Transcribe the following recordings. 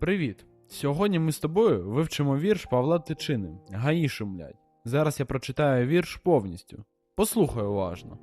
Привіт! Сьогодні ми з тобою вивчимо вірш Павла Тичини Гаї шумлять. Зараз я прочитаю вірш повністю. Послухай уважно.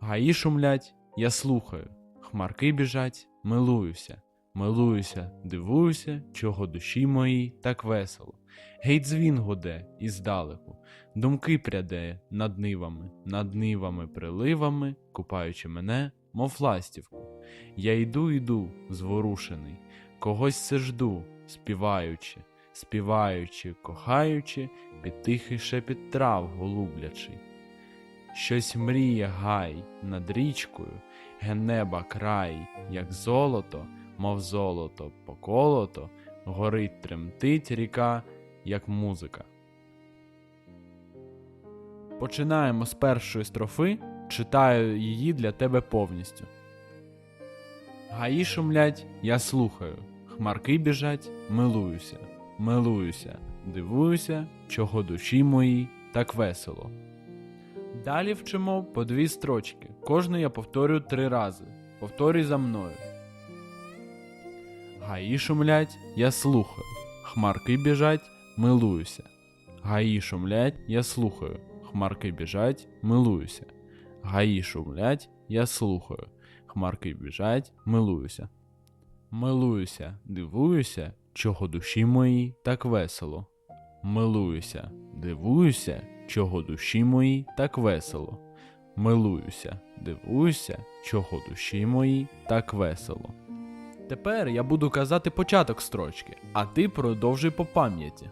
Гаї шумлять, я слухаю. Хмарки біжать, милуюся. Милуюся, дивуюся, чого душі моїй так весело. Гей, дзвін гуде іздалеку, думки пряде над нивами, над нивами приливами, купаючи мене, мов ластівку. Я йду, йду, зворушений, когось все жду, співаючи, співаючи, кохаючи, під тихий шепіт трав голублячий. Щось мріє гай над річкою, ге неба край, як золото, мов золото поколото, горить тремтить ріка, як музика. Починаємо з першої строфи, читаю її для тебе повністю. Гаї шумлять, я слухаю, хмарки біжать, милуюся, милуюся, дивуюся, чого душі моїй так весело. Далі вчимо по дві строчки. Кожну я повторю три рази. Повторюй за мною. Гаї шумлять, я слухаю, хмарки біжать, милуюся. Гаї шумлять, я слухаю, хмарки біжать, милуюся. Гаї шумлять, я слухаю, хмарки біжать, милуюся. Милуюся, дивуюся, чого душі моїй так весело. Милуюся, дивуюся, чого душі моїй так весело. Милуюся, дивуюся, чого душі моїй так весело. Тепер я буду казати початок строчки, а ти продовжуй по пам'яті.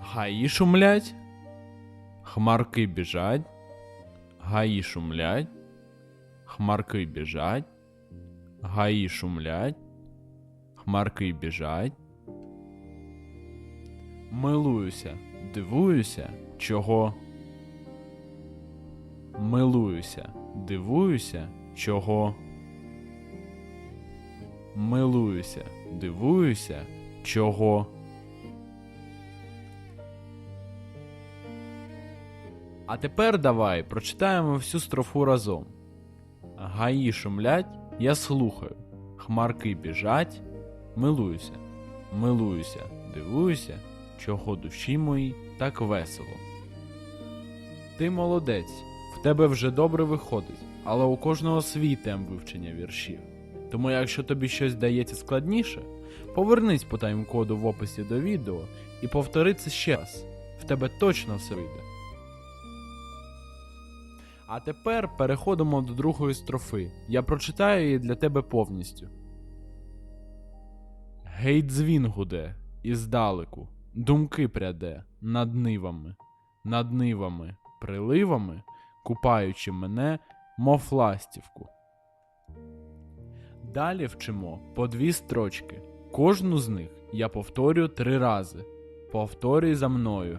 Гаї шумлять, хмарки біжать, гаї шумлять, хмарки біжать, гаї шумлять, хмарки біжать. Милуюся, дивуюся, чого. Милуюся, дивуюся, чого. Милуюся, дивуюся, чого. А тепер давай прочитаємо всю строфу разом. Гаї шумлять, я слухаю, хмарки біжать, милуюся, милуюся, дивуюся, чого душі моїй так весело. Ти молодець, в тебе вже добре виходить, але у кожного свій темп вивчення віршів. Тому якщо тобі щось дається складніше, повернись по тайм-коду в описі до відео і повтори це ще раз. В тебе точно все вийде. А тепер переходимо до другої строфи. Я прочитаю її для тебе повністю. Гей, дзвін гуде, іздалеку, думки пряде над нивами, над нивами, приливами, купаючи мене, мов ластівку. Далі вчимо по дві строчки. Кожну з них я повторю три рази. Повторюй за мною.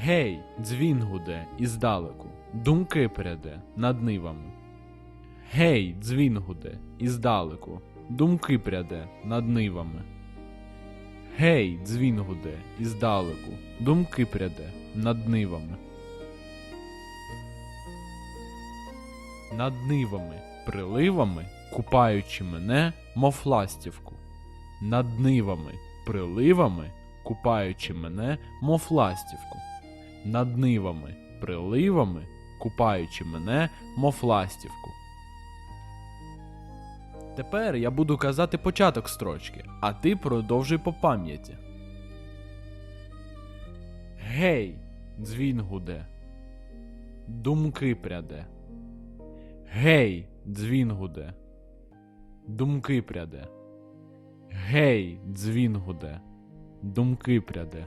Гей, дзвін гуде іздалеку, думки пряде над нивами. Гей, дзвін гуде іздалеку, думки пряде над нивами. Гей, дзвін гуде іздалеку, думки пряде над нивами. Над нивами, приливами, купаючи мене, мов ластівку. Над нивами, приливами, купаючи мене, мов ластівку. Над нивами, приливами, купаючи мене, мов ластівку. Тепер я буду казати початок строчки, а ти продовжуй по пам'яті. Гей, дзвін гуде. Думки пряде. Гей, дзвін гуде. Думки пряде. Гей, дзвін гуде. Думки пряде.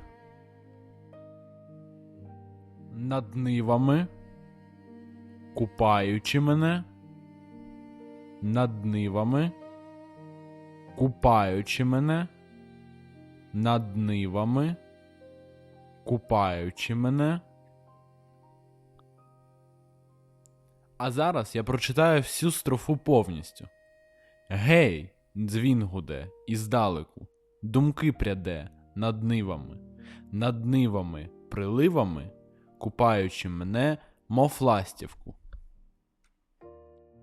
Над нивами, купаючи мене. Над нивами, купаючи мене. Над нивами, купаючи мене. А зараз я прочитаю всю строфу повністю. Гей, дзвін гуде, іздалеку, думки пряде над нивами, над нивами, приливами, купаючи мене, мов ластівку.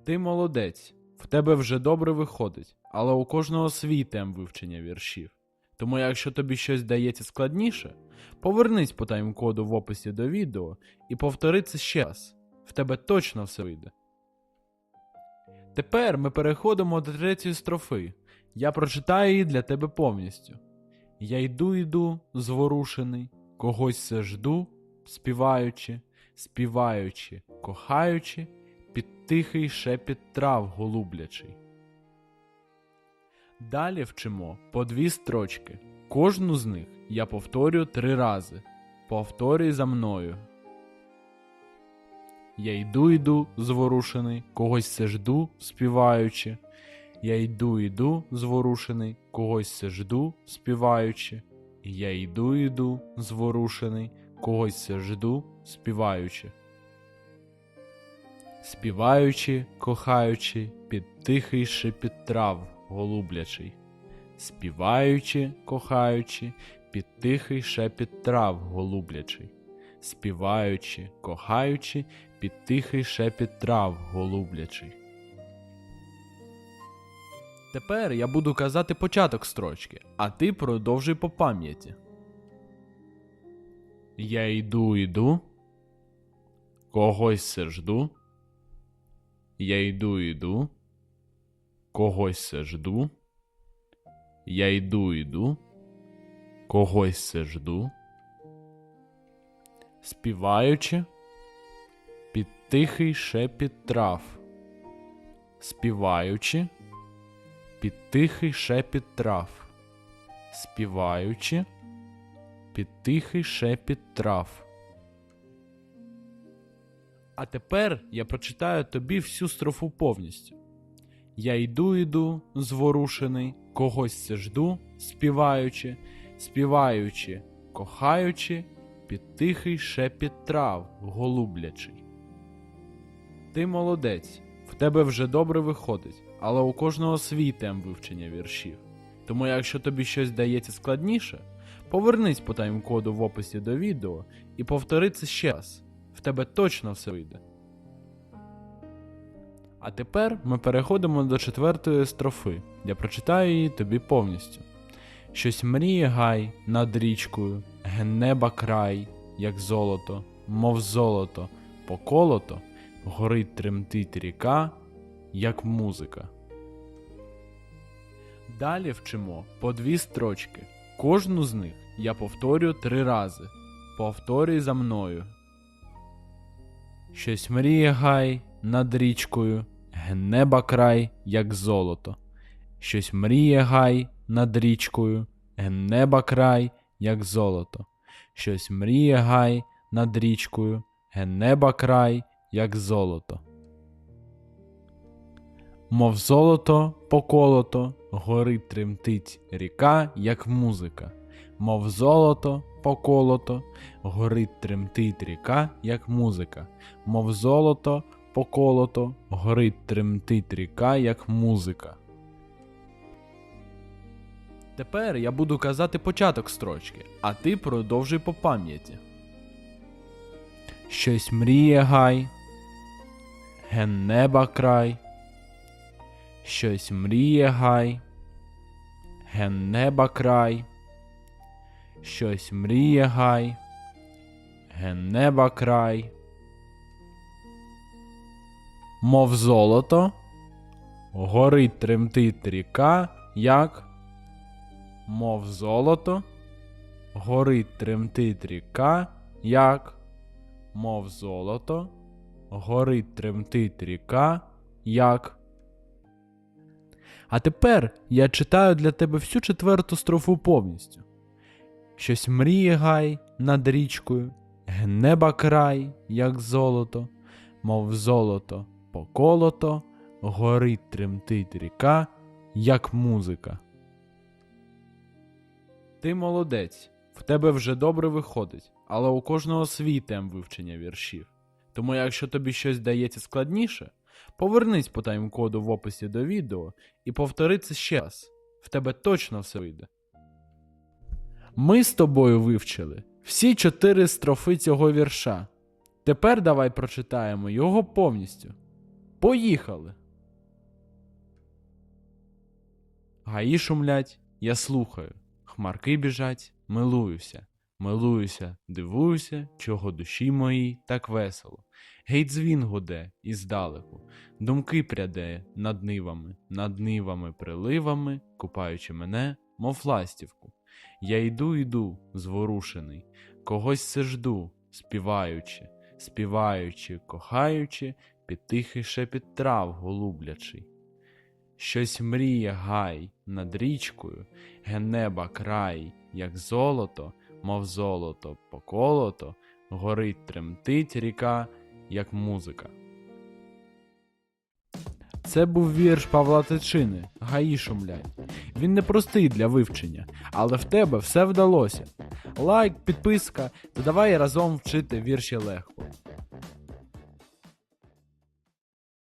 Ти молодець, в тебе вже добре виходить, але у кожного свій темп вивчення віршів. Тому якщо тобі щось дається складніше, повернись по тайм-коду в описі до відео і повтори це ще раз. В тебе точно все вийде. Тепер ми переходимо до третьої строфи. Я прочитаю її для тебе повністю. Я йду, йду, зворушений, когось все жду, співаючи, співаючи, кохаючи, під тихий шепіт трав голублячий. Далі вчимо по дві строчки. Кожну з них я повторю три рази. Повторюй за мною. Я йду, йду, зворушений, когось все жду, співаючи. Я йду, йду, зворушений, когось все жду, співаючи. Я йду, йду, зворушений, когось жду, співаючи. Співаючи, кохаючи, під тихий шепіт трав голублячий. Співаючи, кохаючи, під тихий шепіт трав голублячий. Співаючи, кохаючи, під тихий шепіт трав голублячий. Тепер я буду казати початок строчки, а ти продовжуй по пам'яті. Я йду, йду, когось все жду. Я йду, йду, когось все жду. Я йду, йду, когось все жду. Співаючи під тихий шепіт трав. Співаючи під тихий шепіт трав. Співаючи під тихий шепіт трав. А тепер я прочитаю тобі всю строфу повністю. Я йду, йду, зворушений, когось це жду, співаючи, співаючи, кохаючи, під тихий шепіт трав голублячий. Ти молодець, в тебе вже добре виходить, але у кожного свій темп вивчення віршів. Тому якщо тобі щось дається складніше, повернись по тайм-коду в описі до відео і повтори це ще раз. В тебе точно все вийде. А тепер ми переходимо до четвертої строфи. Я прочитаю її тобі повністю. Щось мріє гай над річкою, ген неба край, як золото, мов золото, поколото, горить тремтить ріка, як музика. Далі вчимо по дві строчки. Кожну з них я повторю три рази. Повторюй за мною. Щось мріє гай над річкою, ген неба край, як золото. Щось мріє гай над річкою, ген неба край, як золото. Щось мріє гай над річкою, ген неба край, як золото. Мов золото поколото, горить тремтить ріка, як музика. Мов золото поколото, горить тремтить ріка, як музика. Мов золото поколото, горить тремтить ріка, як музика. Тепер я буду казати початок строчки, а ти продовжуй по пам'яті. Щось мріє гай, ген неба край. Щось мріє гай, ген неба край. Щось мріє гай, ген неба край. Мов золото, горить тремтить ріка, як, мов золото, горить тремтить ріка, як, мов золото, горить тремтить ріка, як. А тепер я читаю для тебе всю четверту строфу повністю. Щось мріє гай над річкою, ген неба край, як золото, мов золото поколото, горить тремтить ріка, як музика. Ти молодець, в тебе вже добре виходить, але у кожного свій темп вивчення віршів. Тому якщо тобі щось дається складніше, повернись по тайм-коду в описі до відео і повтори це ще раз. В тебе точно все вийде. Ми з тобою вивчили всі чотири строфи цього вірша. Тепер давай прочитаємо його повністю. Поїхали. Гаї шумлять, я слухаю. Хмарки біжать, милуюся. Милуюся, дивуюся, чого душі моїй так весело. Гей дзвін гуде іздалеку, думки пряде над нивами, над нивами, приливами, купаючи мене, мов ластівку. Я йду, йду, зворушений, когось се жду, співаючи, співаючи, кохаючи, під тихий шепіт трав голублячий. Щось мріє гай над річкою, ге неба край, як золото, мов золото поколото, горить тремтить ріка, як музика. Це був вірш Павла Тичини Гаї шумлять. Він непростий для вивчення, але в тебе все вдалося. Лайк, підписка, та давай разом вчити вірші легко.